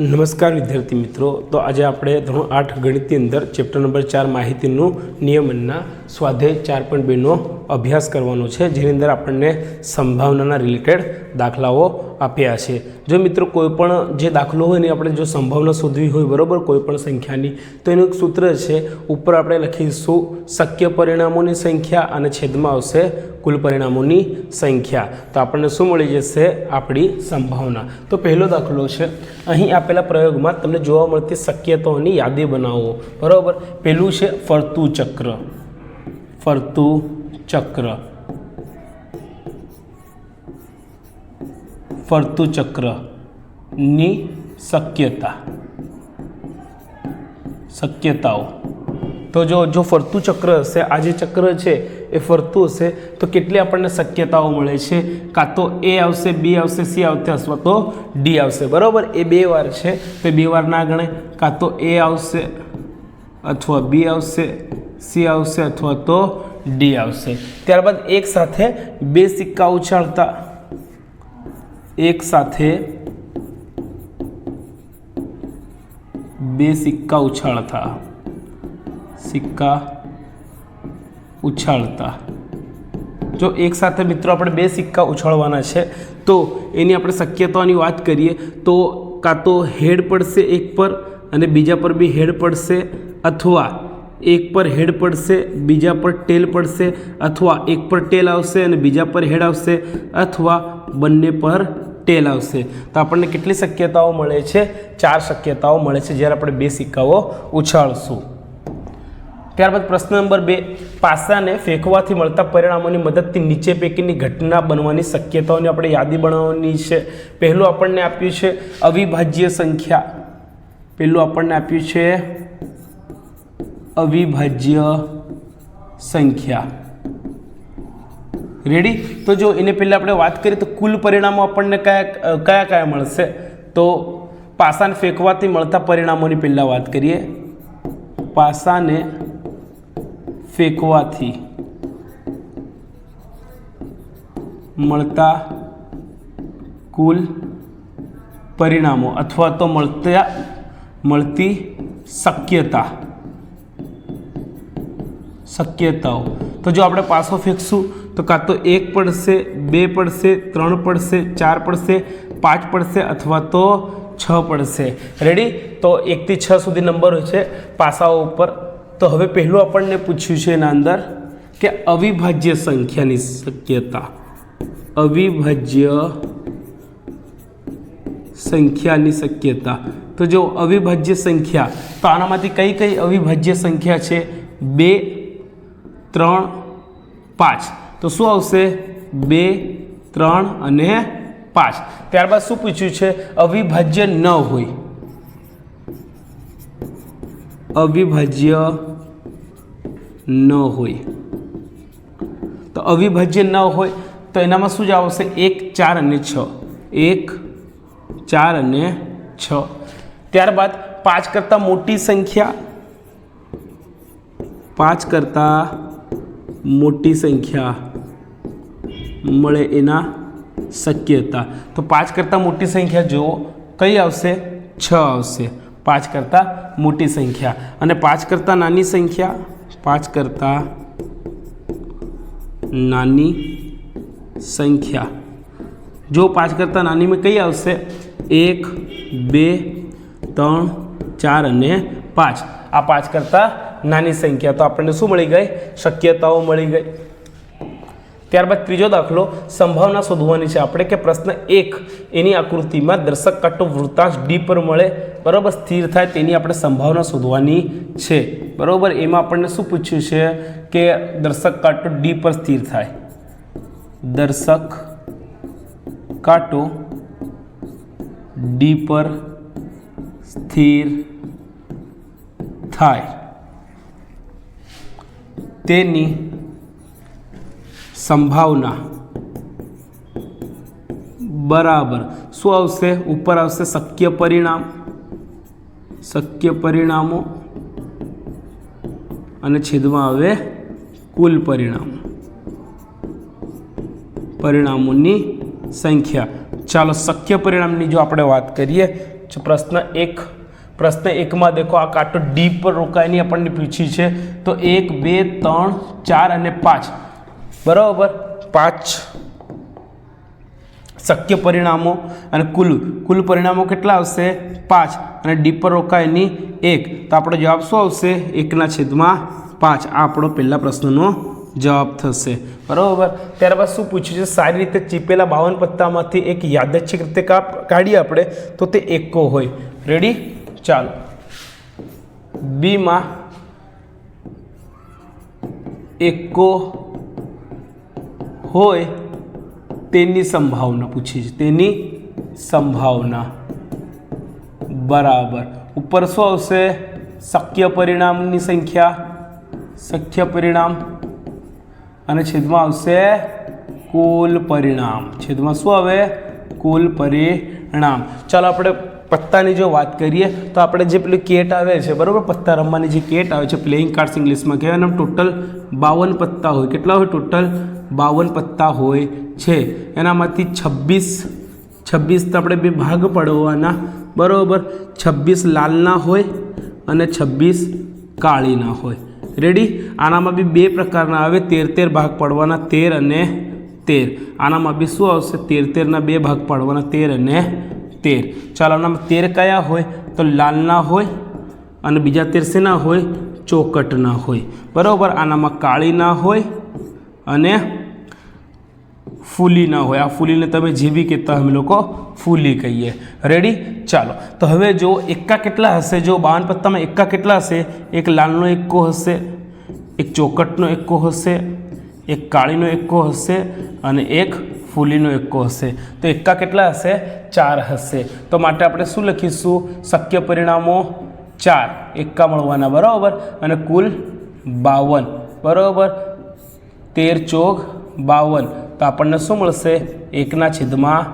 નમસ્કાર વિદ્યાર્થી મિત્રો. તો આજે આપણે ધોરણ આઠ ગણિતની અંદર ચેપ્ટર નંબર ચાર માહિતીનું નિયમનના સ્વાધ્યાય ચાર પોઈન્ટ બેનો અભ્યાસ કરવાનો છે, જેની અંદર આપણને સંભાવનાના રિલેટેડ દાખલાઓ આપ્યા છે. જો મિત્રો કોઈપણ જે દાખલો હોય ને આપણે જો સંભાવના શોધવી હોય બરાબર કોઈપણ સંખ્યાની, તો એનું એક સૂત્ર છે, ઉપર આપણે લખીશું શક્ય પરિણામોની સંખ્યા અને છેદમાં આવશે કુલ પરિણામોની સંખ્યા. તો આપણને શું મળી જશે? આપણી સંભાવના. તો પહેલો દાખલો છે, અહીં આપેલા પ્રયોગમાં તમને જોવા મળતી શક્યતાઓની યાદી બનાવો. બરાબર? પહેલું છે, ફરતું ચક્ર. ફરતું ચક્ર. ફરતું ચક્રની શક્યતા. શક્યતાઓ. તો જો જો ફરતું ચક્ર હશે, આ જે ચક્ર છે, એ ફરતું હશે, તો કેટલી આપણને શક્યતાઓ મળે છે? કાં તો એ આવશે, બી આવશે, સી આવશે, અથવા તો ડી આવશે. બરાબર? એ બે વાર છે, તો બે વાર ના ગણે કાં તો એ આવશે, અથવા બી આવશે સી આવશે અથવા તો ડી આવશે. ત્યારબાદ એક સાથે બે સિક્કા ઉછાળતા. એક સાથે બે સિક્કા ઉછાળતા. સિક્કા ઉછાળતા. જો એક સાથે મિત્રો આપણે બે સિક્કા ઉછાળવાના છે, તો એની આપણે શક્યતાઓની વાત કરીએ, તો કાં તો હેડ પડશે એક પર અને બીજા પર બી હેડ પડશે અથવા એક પર હેડ પડશે, બીજા પર ટેલ પડશે અથવા એક પર ટેલ આવશે અને બીજા પર હેડ આવશે અથવા બંને પર ટેલ આવશે. તો આપણને કેટલી શક્યતાઓ મળે છે? ચાર શક્યતાઓ મળે છે, જ્યારે આપણે બે સિક્કાઓ ઉછાળશું. ત્યારબાદ પ્રશ્ન નંબર બે, પાસાને ફેંકવાથી મળતા પરિણામોની મદદથી નીચે પૈકીની ઘટના બનવાની શક્યતાઓની આપણે યાદી બનાવવાની છે. પહેલું આપણને આપ્યું છે અવિભાજ્ય સંખ્યા. પહેલું આપણને આપ્યું છે અવિભાજ્ય સંખ્યા. રેડી તો જો એને પહેલાં આપણે વાત કરીએ તો કુલ પરિણામો આપણને કયા કયા કયા મળશે? તો પાસાને ફેંકવાથી મળતા પરિણામોની પહેલાં વાત કરીએ. પાસાને ફેંકવાથી મળતા કુલ પરિણામો અથવા તો મળતા, મળતી શક્યતા. શક્યતાઓ. તો જો આપણે પાસો ફેંકશું, તો કાં તો એક પડશે, બે પડશે, ત્રણ પડશે, ચાર પડશે, પાંચ પડશે અથવા તો છ પડશે. રેડી તો એકથી છ સુધી નંબર હોય છે પાસાઓ ઉપર. તો હવે પહેલું આપણને પૂછ્યું છે એના અંદર કે અવિભાજ્ય સંખ્યાની શક્યતા. અવિભાજ્ય સંખ્યાની શક્યતા. તો જો અવિભાજ્ય સંખ્યા, તો આનામાંથી કઈ કઈ અવિભાજ્ય સંખ્યા છે? બે ત્રણ, પાંચ. તો શું આવશે? બે, ત્રણ અને પાંચ. ત્યારબાદ શું પૂછ્યું છે? અવિભાજ્ય ન હોય. અવિભાજ્ય ન હોય. તો અવિભાજ્ય ન હોય, તો એનામાં શું જ આવશે? એક, ચાર અને છ. એક, ચાર અને છ. ત્યારબાદ પાંચ કરતાં મોટી સંખ્યા. પાંચ કરતાં મોટી સંખ્યા મળે એના શક્યતા. તો પાંચ કરતાં મોટી સંખ્યા જુઓ, કઈ આવશે? છ આવશે. પાંચ કરતાં મોટી સંખ્યા. અને પાંચ કરતાં નાની સંખ્યા? પાંચ કરતાં નાની સંખ્યા. જો પાંચ કરતાં નાનીમાં કઈ આવશે? એક, બે, ત્રણ, ચાર અને પાંચ. આ પાંચ કરતાં નાની સંખ્યા તો આપણને શું મળી ગઈ? શક્યતાઓ મળી ગઈ. ત્યારબાદ ત્રીજો દાખલો, સંભાવના શોધવાની છે આપણે કે પ્રશ્ન એક, એની આકૃતિમાં દર્શક કાંટો વૃત્તાંશ ડી પર મળે, બરાબર સ્થિર થાય તેની આપણે સંભાવના શોધવાની છે. બરાબર? એમાં આપણને શું પૂછ્યું છે કે દર્શક કાંટો ડી પર સ્થિર થાય? દર્શક કાંટો ડી પર સ્થિર થાય. તેની સંભાવના બરાબર. શું આવશે? ઉપર આવશે શક્ય પરિણામ. શક્ય પરિણામો. અને છેદમાં આવે કુલ પરિણામો. પરિણામોની સંખ્યા. ચાલો શક્ય પરિણામની જો આપણે વાત કરીએ પ્રશ્ન એક પ્રશ્ન એકમાં દેખો આ કાંટો ડી પર રોકાયની આપણને પૂછી છે. તો એક બે ત્રણ ચાર અને પાંચ. બરાબર? પાંચ. શક્ય પરિણામો અને કુલ કુલ પરિણામો કેટલા આવશે? પાંચ. અને ડી પર રોકાયની એક. તો આપણો જવાબ શું આવશે? એકના છેદમાં પાંચ. આ આપણો પહેલા પ્રશ્નનો જવાબ થશે. બરાબર? ત્યારબાદ શું પૂછ્યું છે? સારી રીતે ચીપેલા બાવન પત્તામાંથી એક યાદચ્છિક રીતે કાપ કાઢીએ આપણે. તો તે એકો હોય. રેડી ચાલો. બીમાં એકો હોય તેની સંભાવના પૂછી છે. તેની સંભાવના બરાબર. ઉપર શું આવશે? શક્ય પરિણામની સંખ્યા. શક્ય પરિણામ. અને છેદમાં આવશે કુલ પરિણામ. છેદમાં શું આવે? કુલ પરિણામ. ચાલો આપણે પત્તાની જો વાત કરીએ, તો આપણે જે પેલી કેટ આવે છે, બરાબર? પત્તા રમવાની જે કેટ આવે છે પ્લેઇંગ કાર્ડ્સ ઇંગ્લિશમાં કહેવાય. એના ટોટલ બાવન પત્તા હોય. કેટલા હોય? ટોટલ બાવન પત્તા હોય છે. એનામાંથી છવ્વીસ છવ્વીસ આપણે બે ભાગ પડવાના. બરાબર? છવ્વીસ લાલના હોય અને છવ્વીસ કાળીના હોય. રેડી આનામાં બી બે પ્રકારના આવે. તેર તેર ભાગ પાડવાના, તેર અને તેર. આનામાં બી શું આવશે? તેર તેરના બે ભાગ પાડવાના, તેર અને તેર. ચાલો આનામાં તેર કયા હોય? તો લાલના હોય અને બીજા તેર શેના હોય? ચોકટના હોય. બરાબર? આનામાં કાળીના હોય અને ફૂલી ના હોય. આ ફૂલીને તમે જે બી કહેતા અમે લોકો ફૂલી કહીએ. રેડી ચાલો. તો હવે જો એકા કેટલા હશે? જો બાવન પત્તામાં એકા કેટલા હશે? એક લાલનો એકો હશે, એક ચોકટનો એકો હશે, એક કાળીનો એકો હશે અને એક ફૂલીનો એક્કો હશે. તો એક્કા કેટલા હશે? ચાર હશે. તો માટે આપણે શું લખીશું? શક્ય પરિણામો ચાર. એક્કા મળવાના, બરાબર? અને કુલ બાવન. બરાબર? તેર ચોક બાવન. તો આપણને શું મળશે? એકના છેદમાં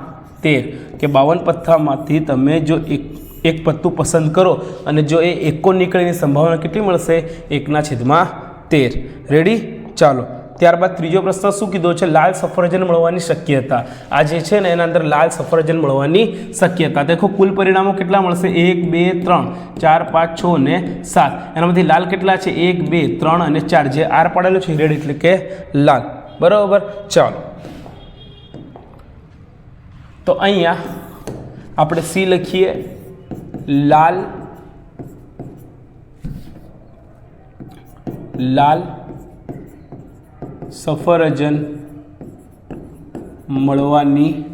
તેર. કે બાવન પથ્થામાંથી તમે જો એક એક પત્તું પસંદ કરો અને જો એ એકો નીકળીની સંભાવના કેટલી મળશે? એકના છેદમાં તેર. રેડી ચાલો. ત્યારબાદ ત્રીજો પ્રશ્ન શું કીધો છે? લાલ સફરજન મળવાની શક્યતા. આ જે છે ને, એના અંદર લાલ સફરજન મળવાની શક્યતા. દેખો, કુલ પરિણામો કેટલા મળશે? એક, બે, ત્રણ. ચાર, પાંચ, છ ને સાત. એનામાંથી લાલ કેટલા છે? એક, બે, ત્રણ અને ચાર. જે આર પાડેલો છે રેડ એટલે કે લાલ. બરાબર? ચાલો. તો અહીંયા આપણે સી લખીએ. લાલ લાલ સફરજન મળવાની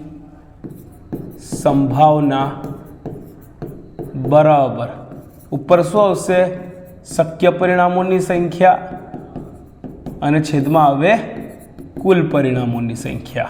સંભાવના બરાબર. ઉપર શું આવશે? શક્ય પરિણામોની સંખ્યા અને છેદમાં આવે કુલ પરિણામોની સંખ્યા.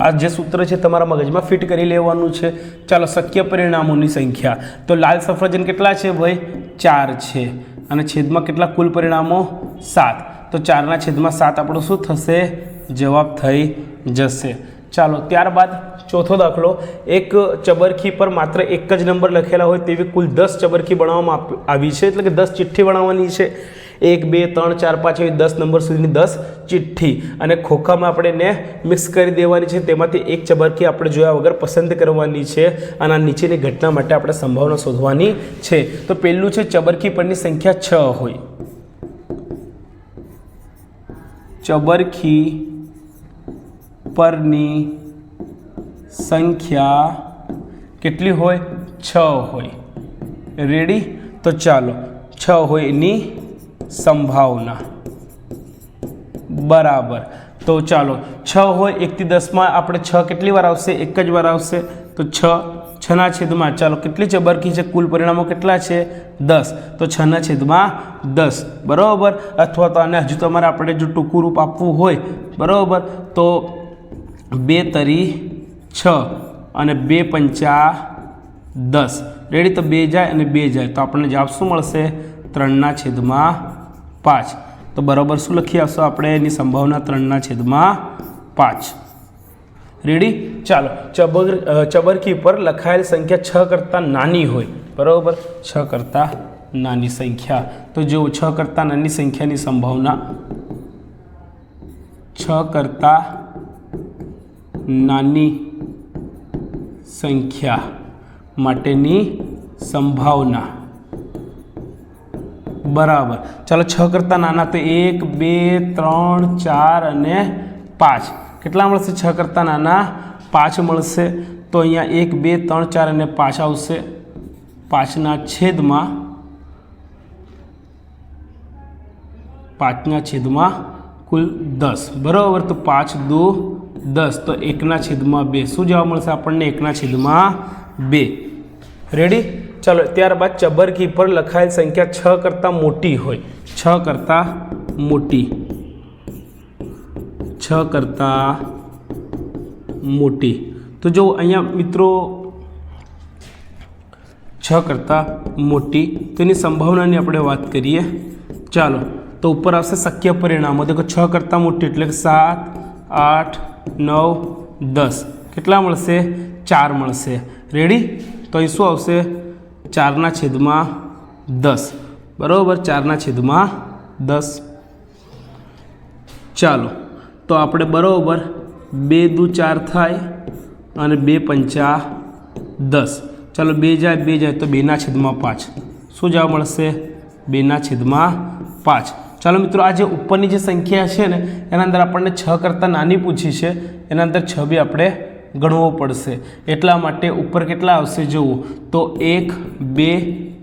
આ જે સૂત્ર છે તમારા મગજમાં ફિટ કરી લેવાનું છે. ચાલો, શક્ય પરિણામોની સંખ્યા. તો લાલ સફરજન કેટલા છે ભાઈ? ચાર છે. અને છેદમાં કેટલા કુલ પરિણામો? સાત. તો ચારના છેદમાં સાત આપણો શું થશે? જવાબ થઈ જશે. ચાલો, ત્યારબાદ ચોથો દાખલો. એક ચબરખી પર માત્ર એક જ નંબર લખેલા હોય તેવી કુલ દસ ચબરખી બનાવવામાં આવી છે. એટલે કે દસ ચિઠ્ઠી બનાવવાની છે. એક, બે, ત્રણ, ચાર, પાંચ એવી દસ નંબર સુધીની દસ ચિઠ્ઠી. અને ખોખામાં આપણે એને મિક્સ કરી દેવાની છે. તેમાંથી એક ચબરખી આપણે જોયા વગર પસંદ કરવાની છે. અને આ નીચેની ઘટના માટે આપણે સંભાવના શોધવાની છે. તો પહેલું છે ચબરખી પરની સંખ્યા છ હોય. ચબરખી પરની સંખ્યા કેટલી હોય? છ હોય. રેડી તો ચાલો, છ હોય એની સંભાવના. બરાબર. તો ચાલો, છ હોય એકથી દસમાં આપણે છ કેટલી વાર આવશે? એક જ વાર આવશે. તો છ, છના છેદમાં, ચાલો, કેટલી ચબરકી છે. કુલ પરિણામો કેટલા છે? દસ. તો છના છેદમાં દસ. બરાબર? અથવા તો આને હજુ તમારે આપણે જો ટૂંકું રૂપ આપવું હોય, બરાબર? તો બે તરી છ અને બે પંચા દસ. રેડી તો બે જાય અને બે જાય. તો આપણને જવાબ શું મળશે? ત્રણના છેદમાં પાંચ. તો બરાબર શું લખી આવશો આપણે? એની સંભાવના ત્રણના છેદમાં પાંચ. રેડી ચાલો. ચબર ચબરકી પર લખાયેલ સંખ્યા છ કરતાં નાની હોય. બરાબર? છ કરતાં નાની સંખ્યા. તો જો છ કરતાં નાની સંખ્યાની સંભાવના. છ કરતાં નાની સંખ્યા માટેની સંભાવના. બરાબર. ચાલો છ કરતાં નાના તો એક, બે, ત્રણ, ચાર અને પાંચ. કેટલા મળશે? છ કરતાં નાના પાંચ મળશે. તો અહીંયા એક, બે, ત્રણ, ચાર અને પાંચ આવશે. પાંચના છેદમાં પાંચના છેદમાં કુલ દસ. બરાબર? તો પાંચ, દો, દસ. તો એકના છેદમાં બે. શું જવાબ મળશે આપણને? એકના છેદમાં બે. રેડી ચાલો ત્યારબાદ ચબરકી પર લખાયેલ સંખ્યા છ કરતાં મોટી હોય છ કરતાં મોટી છ કરતાં મોટી તો જો અહીંયા મિત્રો છ કરતાં મોટી તેની સંભાવનાની આપણે વાત કરીએ ચાલો તો ઉપર આવશે શક્ય પરિણામો તો છ કરતાં મોટી એટલે કે સાત આઠ નવ દસ કેટલા મળશે ચાર મળશે રેડી તો અહીં શું આવશે ચારના છેદમાં દસ. બરાબર? ચારના છેદમાં દસ. ચાલો. તો આપણે બરાબર બે દુ ચાર થાય અને બે પંચા દસ. ચાલો, બે જાય બે જાય તો બેના છેદમાં પાંચ. શું જવાબ મળશે? બેના છેદમાં પાંચ. ચાલો મિત્રો, આ જે ઉપરની જે સંખ્યા છે ને, એના અંદર આપણને છ કરતાં નાની પૂછી છે. એના અંદર છ બી આપણે ગણવો પડશે. એટલા માટે ઉપર કેટલા આવશે જોવું? તો એક, બે,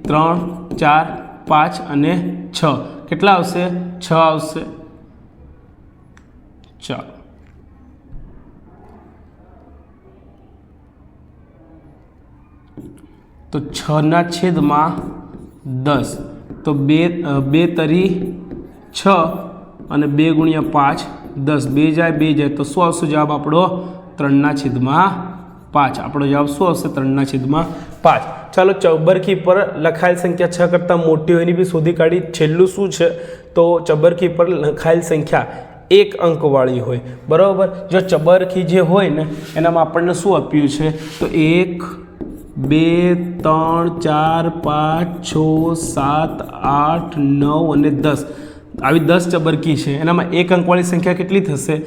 ત્રણ, ચાર, પાંચ અને છ. કેટલા આવશે? છ આવશે. ચાલો તો છના છેદમાં દસ. તો બે બે તરી છ અને બે ગુણ્યા પાંચ દસ. બે જાય બે જાય. તો શું આવશે? જવાબ આપણો ત્રણના છેદમાં પાંચ. આપણો જવાબ શું આવશે? ત્રણના છેદમાં પાંચ. ચાલો ચબરખી પર લખાયેલ સંખ્યા છ કરતાં મોટી હોય એની બી શોધી કાઢી. છેલ્લું શું છે? તો ચબરખી પર લખાયેલ સંખ્યા એક અંકવાળી હોય. બરાબર? જો ચબરખી જે હોય ને, એનામાં આપણને શું આપ્યું છે? તો એક, બે, ત્રણ, ચાર, પાંચ, છ, સાત, આઠ, નવ અને દસ. આવી દસ ચબરકી છે. એનામાં એક અંકવાળી સંખ્યા કેટલી થશે?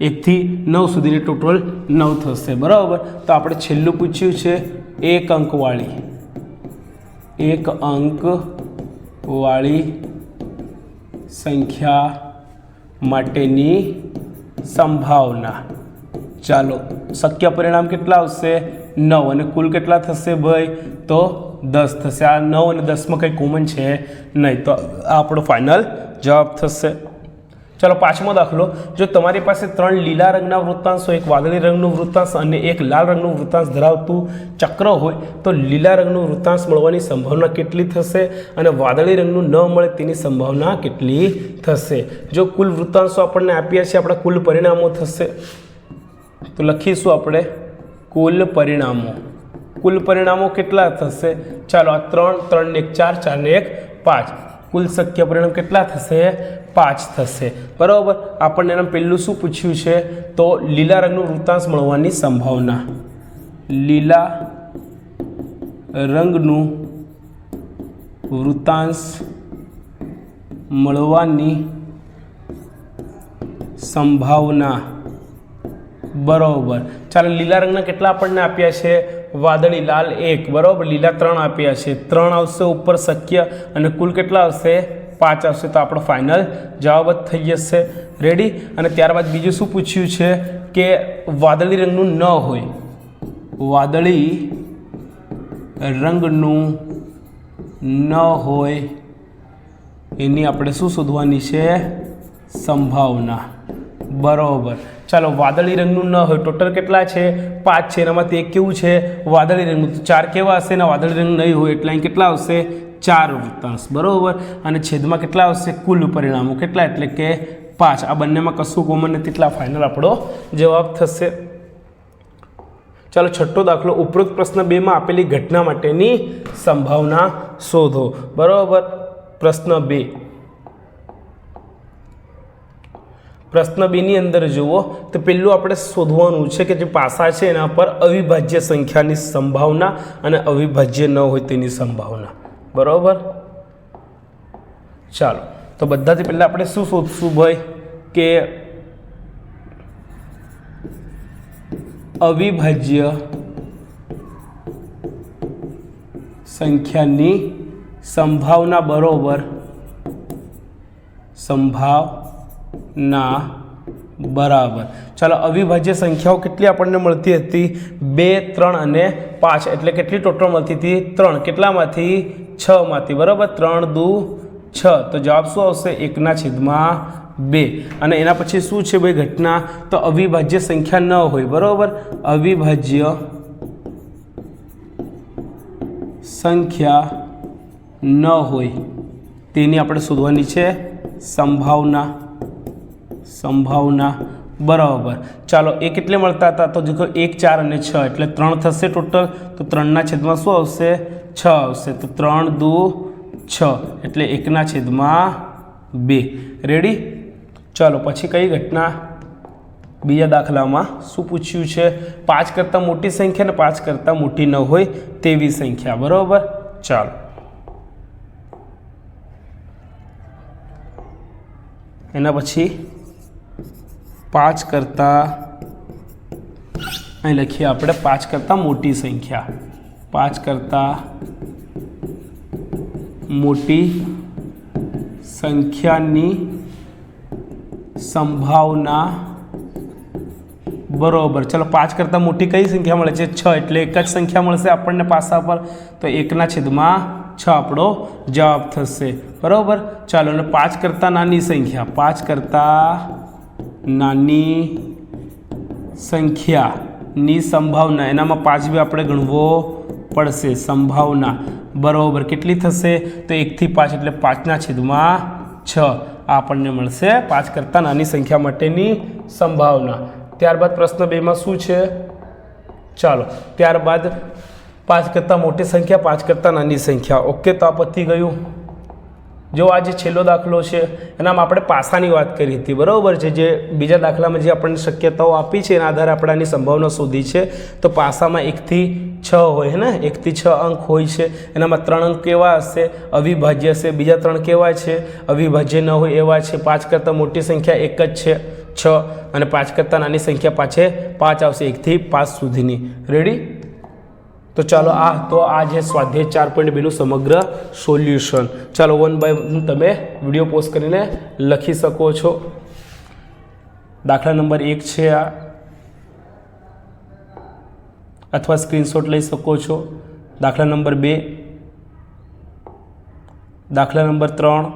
એકથી નવ સુધીની ટોટલ નવ થશે. બરાબર? તો આપણે છેલ્લું પૂછ્યું છે, એક અંકવાળી એક અંકવાળી સંખ્યા માટેની સંભાવના. ચાલો, શક્ય પરિણામ કેટલા આવશે? નવ. અને કુલ કેટલા થશે ભાઈ? તો દસ થશે. આ નવ અને દસમાં કંઈ કોમન છે નહીં. તો આપણો ફાઇનલ જવાબ થશે. ચાલો પાંચમો દાખલો. જો તમારી પાસે ત્રણ લીલા રંગના વૃત્તાંશો એક વાદળી રંગનું વૃત્તાંશ અને એક લાલ રંગનું વૃત્તાંશ ધરાવતું ચક્ર હોય, તો લીલા રંગનું વૃત્તાંશ મળવાની સંભાવના કેટલી થશે અને વાદળી રંગનું ન મળે તેની સંભાવના કેટલી થશે? જો કુલ વૃત્તાંશો આપણને આપ્યા છે, આપણા કુલ પરિણામો થશે. તો લખીશું આપણે કુલ પરિણામો. કુલ પરિણામો કેટલા થશે? ચાલો આ ત્રણ ત્રણ ને એક, ચાર ચાર ને એક, પાંચ. કુલ શક્ય પરિણામ કેટલા થશે? પાંચ થશે. બરાબર? આપણને એના પહેલું શું પૂછ્યું છે? તો લીલા રંગનું વૃત્તાંશ મળવાની સંભાવના. લીલા રંગનું વૃત્તાંશ મળવાની સંભાવના. બરાબર. ચાલો, લીલા રંગના કેટલા આપણને આપ્યા છે? વાદળી, લાલ એક. બરાબર? લીલા ત્રણ આપ્યા છે. ત્રણ આવશે ઉપર શક્ય અને કુલ કેટલા આવશે? પાંચ આવશે. તો આપણો ફાઇનલ જવાબ જ થઈ જશે. રેડી અને ત્યારબાદ બીજું શું પૂછ્યું છે કે વાદળી રંગનું ન હોય. વાદળી રંગનું ન હોય. એની આપણે શું શોધવાની છે? સંભાવના. બરોબર. ચાલો વાદળી રંગનું ન હોય, ટોટલ કેટલા છે? પાંચ છે એનામાંથી એક કેવું છે? વાદળી રંગનું ચાર કેવા હશે ને વાદળી રંગ નહીં હોય એટલે અહીં કેટલા આવશે? ચાર વૃત્તાંશ. બરાબર? અને છેદમાં કેટલા આવશે? કુલ પરિણામો કેટલા? એટલે કે પાંચ. આ બંનેમાં કશું કોમન નથી. એટલા ફાઇનલ આપણો જવાબ થશે. ચાલો છઠ્ઠો દાખલો. ઉપરોક્ત પ્રશ્ન બેમાં આપેલી ઘટના માટેની સંભાવના શોધો. બરાબર? પ્રશ્ન બે. પ્રશ્ન બેની અંદર જુઓ, તો પહેલું આપણે શોધવાનું છે કે જે પાસા છે એના પર અવિભાજ્ય સંખ્યાની સંભાવના અને અવિભાજ્ય ન હોય તેની સંભાવના. બરાબર? ચાલો, તો બધાથી પહેલાં આપણે શું શોધશું ભાઈ? કે અવિભાજ્ય સંખ્યાની સંભાવના બરોબર. સંભાવના બરાબર. ચાલો, અવિભાજ્ય સંખ્યાઓ કેટલી આપણને મળતી હતી? બે, ત્રણ અને પાંચ. એટલે કેટલી ટોટલ મળતી હતી? ત્રણ. કેટલામાંથી છમાંથી? બરાબર? ત્રણ, દુ, છ. તો જવાબ શું આવશે? એકના છેદમાં બે. અને એના પછી શું છે ભાઈ ઘટના? તો અવિભાજ્ય સંખ્યા ન હોય. બરાબર? અવિભાજ્ય સંખ્યા ન હોય. તેની આપણે શોધવાની છે સંભાવના. સંભાવના બરાબર. ચાલો એ કેટલે મળતા હતા તો જો એક, ચાર અને છ એટલે ત્રણ થશે ટોટલ. તો ત્રણના છેદમાં શું આવશે? છ આવશે. તો ત્રણ, દુ, છ એટલે એકના છેદમાં બે. રેડી ચાલો, પછી કઈ ઘટના? બીજા દાખલામાં શું પૂછ્યું છે? પાંચ કરતાં મોટી સંખ્યા ને પાંચ કરતાં મોટી ન હોય તેવી સંખ્યા. બરાબર? ચાલો. એના પછી પાંચ કરતાં, અહીં લખીએ આપણે, પાંચ કરતાં મોટી સંખ્યા. પાંચ કરતાં મોટી સંખ્યાની સંભાવના બરોબર. ચલો, પાંચ કરતાં મોટી કઈ સંખ્યા મળે છે? છ. એટલે એક જ સંખ્યા મળશે આપણને પાસા પર. તો એકના છેદમાં છ આપણો જવાબ થશે. બરોબર? ચાલો, અને પાંચ કરતાં નાની સંખ્યા. પાંચ કરતાં નાની સંખ્યાની સંભાવના, એનામાં પાંચ બી આપણે ગણવો પડશે સંભાવના. બરાબર, કેટલી થશે? તો એકથી પાંચ, એટલે પાંચના છેદમાં છ આપણને મળશે પાંચ કરતાં નાની સંખ્યા માટેની સંભાવના. ત્યારબાદ પ્રશ્ન બેમાં શું છે? ચાલો, ત્યારબાદ પાંચ કરતાં મોટી સંખ્યા, પાંચ કરતાં નાની સંખ્યા. ઓકે, તો આ પતી ગયું. જો આ જે છેલ્લો દાખલો છે, એનામાં આપણે પાસાની વાત કરી હતી, બરાબર છે? જે બીજા દાખલામાં જે આપણને શક્યતાઓ આપી છે, એના આધારે આપણે આની સંભાવના શોધી છે, તો પાસામાં એકથી છ હોય ને? એકથી છ અંક હોય છે, એનામાં ત્રણ અંક કેવા હશે? અવિભાજ્ય હશે, બીજા ત્રણ કેવા છે? અવિભાજ્ય ન હોય એવા છે, પાંચ કરતાં મોટી સંખ્યા એક જ છે, છ. અને પાંચ કરતાં નાની સંખ્યા પાછે પાંચ આવશે, એકથી પાંચ સુધીની. રેડી તો ચાલો આ તો આ જે સ્વાધ્યાય ચાર પોઈન્ટ બેનું સમગ્ર સોલ્યુશન ચાલો વન બાય તમે વીડિયો પોસ્ટ કરીને લખી શકો છો. દાખલા નંબર એક છે આ. અથવા સ્ક્રીનશોટ લઈ શકો છો. દાખલા નંબર બે. દાખલા નંબર ત્રણ.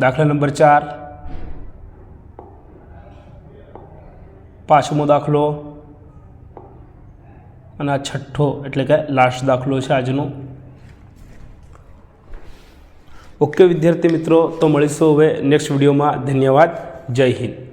દાખલા નંબર ચાર. પાંચમો દાખલો અને આ છઠ્ઠો એટલે કે લાસ્ટ દાખલો છે આજનો. ઓકે વિદ્યાર્થી મિત્રો, તો મળીશું હવે નેક્સ્ટ વિડીયોમાં ધન્યવાદ. જય હિન્દ.